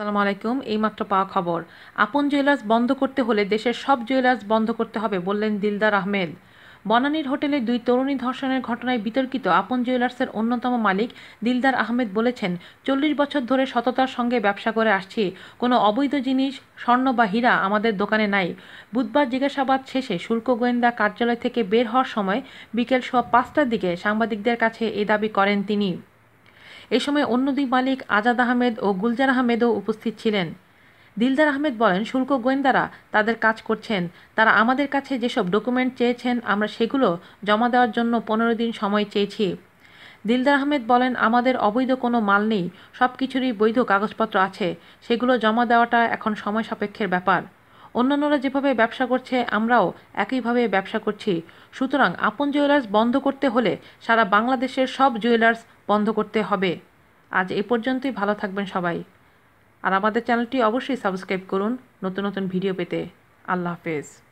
আসসালামু আলাইকুম, এইমাত্র পাওয়া খবর। আপন জুয়েলার্স বন্ধ করতে হলে দেশের সব জুয়েলার্স বন্ধ করতে হবে বললেন দিলদার আহমেদ। বনানীর হোটেলে দুই তরুণী ধর্ষণের ঘটনায় বিতর্কিত আপন জুয়েলার্সের অন্যতম মালিক দিলদার আহমেদ বলেছেন, চল্লিশ বছর ধরে সততার সঙ্গে ব্যবসা করে আসছি, কোনো অবৈধ জিনিস, স্বর্ণ বা হীরা আমাদের দোকানে নাই। বুধবার জিজ্ঞাসাবাদ শেষে শুল্ক গোয়েন্দা কার্যালয় থেকে বের হওয়ার সময় বিকেল সোয়া পাঁচটার দিকে সাংবাদিকদের কাছে এ দাবি করেন তিনি। এ সময় অন্য দুই মালিক আজাদ আহমেদ ও গুলজার আহমেদও উপস্থিত ছিলেন। দিলদার আহমেদ বলেন, শুল্ক গোয়েন্দারা তাদের কাজ করছেন। তারা আমাদের কাছে যেসব ডকুমেন্ট চেয়েছেন, আমরা সেগুলো জমা দেওয়ার জন্য পনেরো দিন সময় চেয়েছি। দিলদার আহমেদ বলেন, আমাদের অবৈধ কোনো মাল নেই সব কিছুরই বৈধ কাগজপত্র আছে, সেগুলো জমা দেওয়াটা এখন সময় সাপেক্ষের ব্যাপার। অন্যান্যরা যেভাবে ব্যবসা করছে, আমরাও একইভাবে ব্যবসা করছি। সুতরাং আপন জুয়েলার্স বন্ধ করতে হলে সারা বাংলাদেশের সব জুয়েলার্স বন্ধ করতে হবে। আজ এ পর্যন্তই, ভালো থাকবেন সবাই। আর আমাদের চ্যানেলটি অবশ্যই সাবস্ক্রাইব করুন নতুন নতুন ভিডিও পেতে। আল্লাহ হাফেজ।